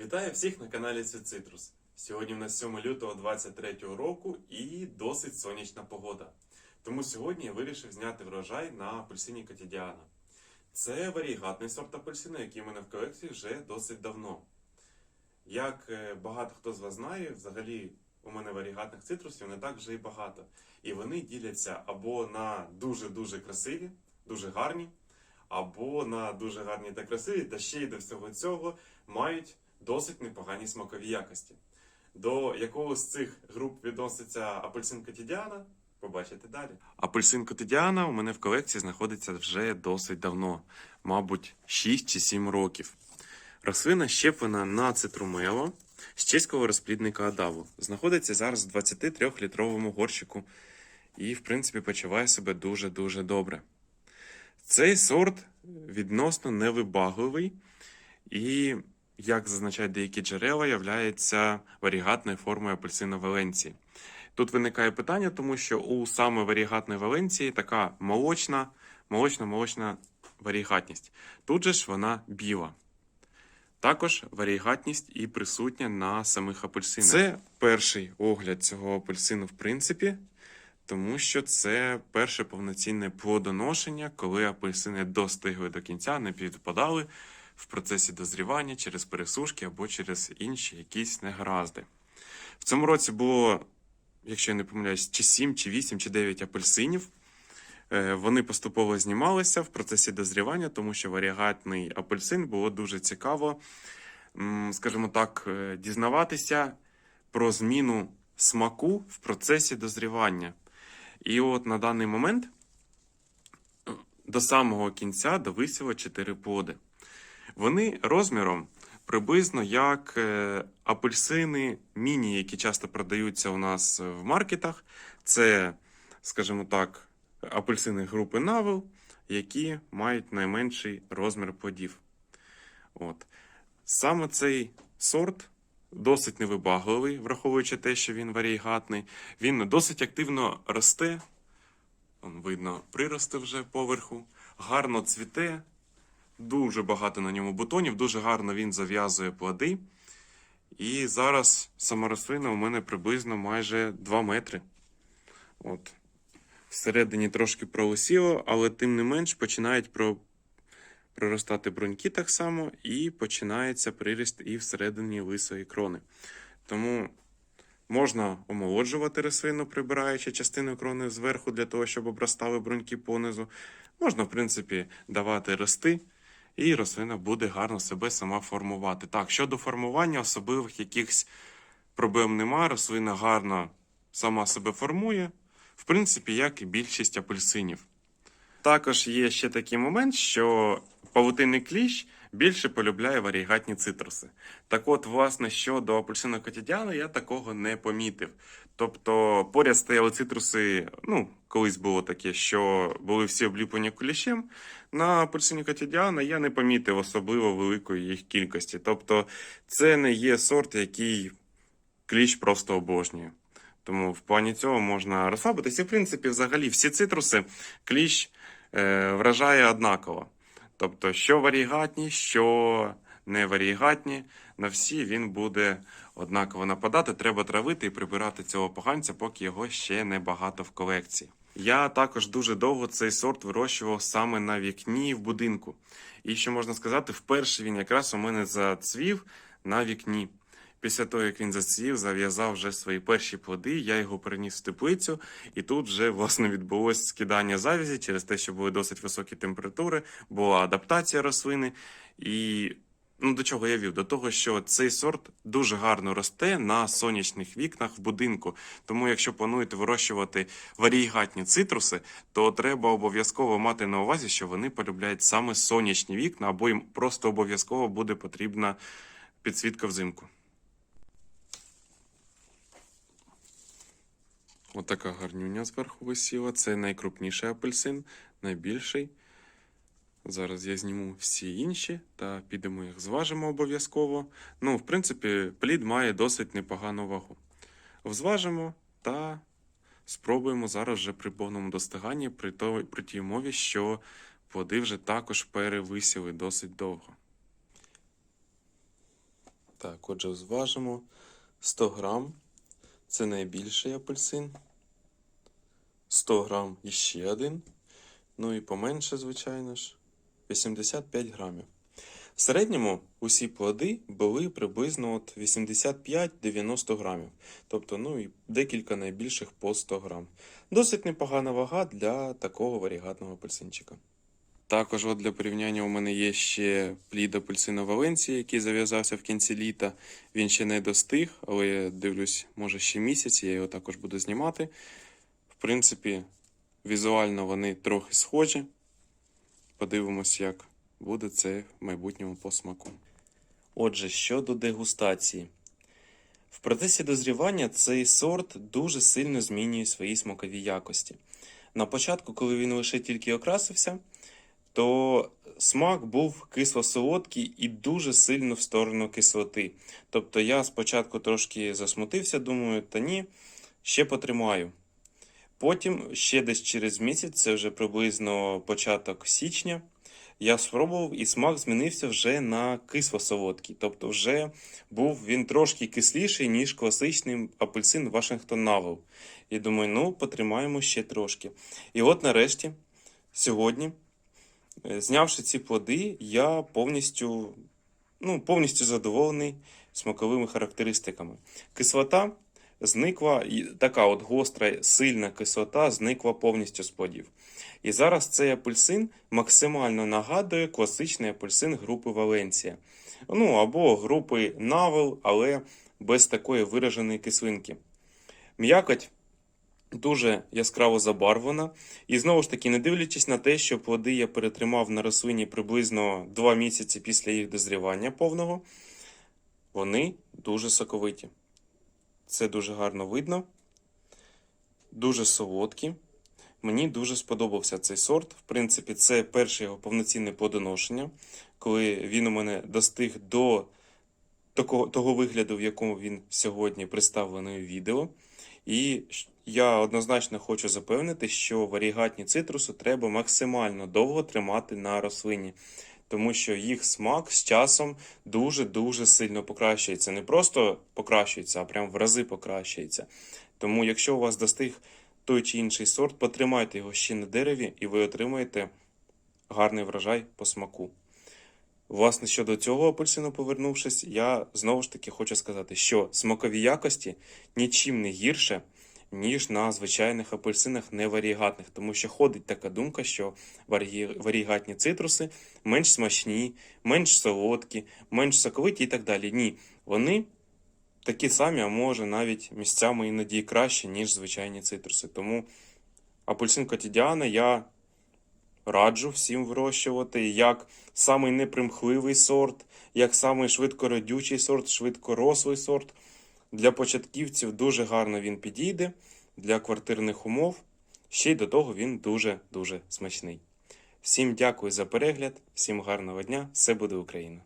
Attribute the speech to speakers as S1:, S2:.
S1: Вітаю всіх на каналі Світ Цитрус. Сьогодні в нас 7 лютого 23 року і досить сонячна погода. Тому сьогодні я вирішив зняти врожай на апельсині Котідіана. Це варігатний сорт апельсину, який у мене в колекції вже досить давно. Як е, багато хто з вас знає, взагалі у мене варігатних цитрусів не так вже і багато. І вони діляться або на дуже-дуже красиві, дуже гарні, або на дуже гарні та красиві, та ще й до всього цього мають досить непогані смакові якості. До якого з цих груп відноситься апельсин Котідіана, побачите далі. Апельсин Котідіана у мене в колекції знаходиться вже досить давно, мабуть, 6 чи 7 років. Рослина щеплена на цитрумело з чеського розплідника Адаву. Знаходиться зараз в 23-літровому горщику і, в принципі, почуває себе дуже-дуже добре. Цей сорт відносно невибагливий і, як зазначають деякі джерела, являється варігатною формою апельсина Валенції. Тут виникає питання, тому що у саме варігатної Валенції така молочна, молочна-молочна варігатність. Тут же ж вона біла. Також варігатність і присутня на самих апельсинах. Це перший огляд цього апельсину, в принципі, тому що це перше повноцінне плодоношення, коли апельсини достигли до кінця, не підпадали в процесі дозрівання через пересушки або через інші якісь негаразди. В цьому році було, якщо я не помиляюсь, чи 7, чи 8, чи 9 апельсинів. Е, Вони поступово знімалися в процесі дозрівання, тому що варігатний апельсин було дуже цікаво, скажімо так, е, дізнаватися про зміну смаку в процесі дозрівання. І от на даний момент до самого кінця довисіло 4 плоди. Вони розміром приблизно як е, апельсини міні, які часто продаються у нас в маркетах. Це, скажімо так, апельсини групи Навел, які мають найменший розмір плодів. От. Саме цей сорт досить невибагливий, враховуючи те, що він варігатний. Він досить активно росте. Видно, прирости вже поверху, гарно цвіте, дуже багато на ньому бутонів, дуже гарно він зав'язує плоди. І зараз сама рослина у мене приблизно майже 2 метри. От. Всередині трошки пролисіло, але тим не менш починають про... проростати бруньки так само, і починається приріст і всередині лисої крони. Тому можна омолоджувати рослину, прибираючи частину крони зверху для того, щоб обростали бруньки понизу. Можна, в принципі, давати рости, і рослина буде гарно себе сама формувати. Так, щодо формування, особливих якихось проблем нема. Рослина гарно сама себе формує, в принципі, як і більшість апельсинів. Також є ще такий момент, що павутинний кліщ більше полюбляє варігатні цитруси. Так от, власне, щодо апельсину котідяна, я такого не помітив. Тобто, поряд стояли цитруси, ну, колись було таке, що були всі обліплені кліщем. На апельсині котідіана я не помітив особливо великої їх кількості. Тобто, це не є сорт, який кліщ просто обожнює. Тому в плані цього можна розслабитися. І, в принципі, взагалі, всі цитруси кліщ е, вражає однаково. Тобто, що варігатні, що не варігатні, на всі він буде однаково нападати. Треба травити і прибирати цього поганця, поки його ще не багато в колекції. Я також дуже довго цей сорт вирощував саме на вікні в будинку. І що можна сказати, вперше він якраз у мене зацвів на вікні. Після того, як він зацвів, зав'язав вже свої перші плоди, я його переніс в теплицю, і тут вже власне відбулось скидання завязі через те, що були досить високі температури, була адаптація рослини. І ну, до чого я вів? До того, що цей сорт дуже гарно росте на сонячних вікнах в будинку. Тому, якщо плануєте вирощувати варігатні цитруси, то треба обов'язково мати на увазі, що вони полюбляють саме сонячні вікна, або їм просто обов'язково буде потрібна підсвітка взимку. Отака гарнюня зверху висіла. Це найкрупніший апельсин, найбільший. Зараз я зніму всі інші та підемо їх зважимо обов'язково. Ну, в принципі, плід має досить непогану вагу. Взважимо та спробуємо зараз вже при повному достиганні, при, то, при тій умові, що плоди вже також перевисіли досить довго. Так, отже, зважимо 100 грам. Це найбільший апельсин. 100 грам іще один. Ну і поменше, звичайно ж, 85 грамів. В середньому усі плоди були приблизно от 85-90 грамів. Тобто, ну і декілька найбільших по 100 грам. Досить непогана вага для такого варігатного апельсинчика. Також от для порівняння у мене є ще плід апельсина Валенції, який зав'язався в кінці літа. Він ще не достиг, але я дивлюсь, може ще місяць, я його також буду знімати. В принципі, візуально вони трохи схожі. Подивимось, як буде це в майбутньому по смаку. Отже, щодо дегустації. В процесі дозрівання цей сорт дуже сильно змінює свої смакові якості. На початку, коли він лише тільки окрасився, то смак був кисло-солодкий і дуже сильно в сторону кислоти. Тобто я спочатку трошки засмутився, думаю, та ні, ще потримаю. Потім, ще десь через місяць, це вже приблизно початок січня, я спробував і смак змінився вже на кисло-солодкий. Тобто вже був він трошки кисліший, ніж класичний апельсин Вашингтон Навел. І думаю, ну, потримаємо ще трошки. І от нарешті, сьогодні, Знявши ці плоди, я повністю, ну, повністю задоволений смаковими характеристиками. Кислота зникла, така от гостра, сильна кислота зникла повністю з плодів. І зараз цей апельсин максимально нагадує класичний апельсин групи Валенція. Ну, або групи Навел, але без такої вираженої кислинки. М'якоть дуже яскраво забарвлена. І знову ж таки, не дивлячись на те, що плоди я перетримав на рослині приблизно 2 місяці після їх дозрівання повного, вони дуже соковиті. Це дуже гарно видно, дуже солодкі. Мені дуже сподобався цей сорт. В принципі, це перше його повноцінне плодоношення, коли він у мене достиг до того вигляду, в якому він сьогодні представлений у відео. І я однозначно хочу запевнити, що варігатні цитруси треба максимально довго тримати на рослині, тому що їх смак з часом дуже-дуже сильно покращується. Не просто покращується, а прям в рази покращується. Тому, якщо у вас достиг той чи інший сорт, потримайте його ще на дереві, і ви отримаєте гарний врожай по смаку. Власне, щодо цього апельсину повернувшись, я знову ж таки хочу сказати, що смакові якості нічим не гірше, ніж на звичайних апельсинах неварігатних, тому що ходить така думка, що варі- варігатні цитруси менш смачні, менш солодкі, менш соковиті і так далі. Ні, вони такі самі, а може навіть місцями іноді краще, ніж звичайні цитруси. Тому апельсин Котідіана я раджу всім вирощувати як самий непримхливий сорт, як самий швидкородючий сорт, швидкорослий сорт. Для початківців дуже гарно він підійде, для квартирних умов. Ще й до того він дуже-дуже смачний. Всім дякую за перегляд, всім гарного дня, все буде Україна!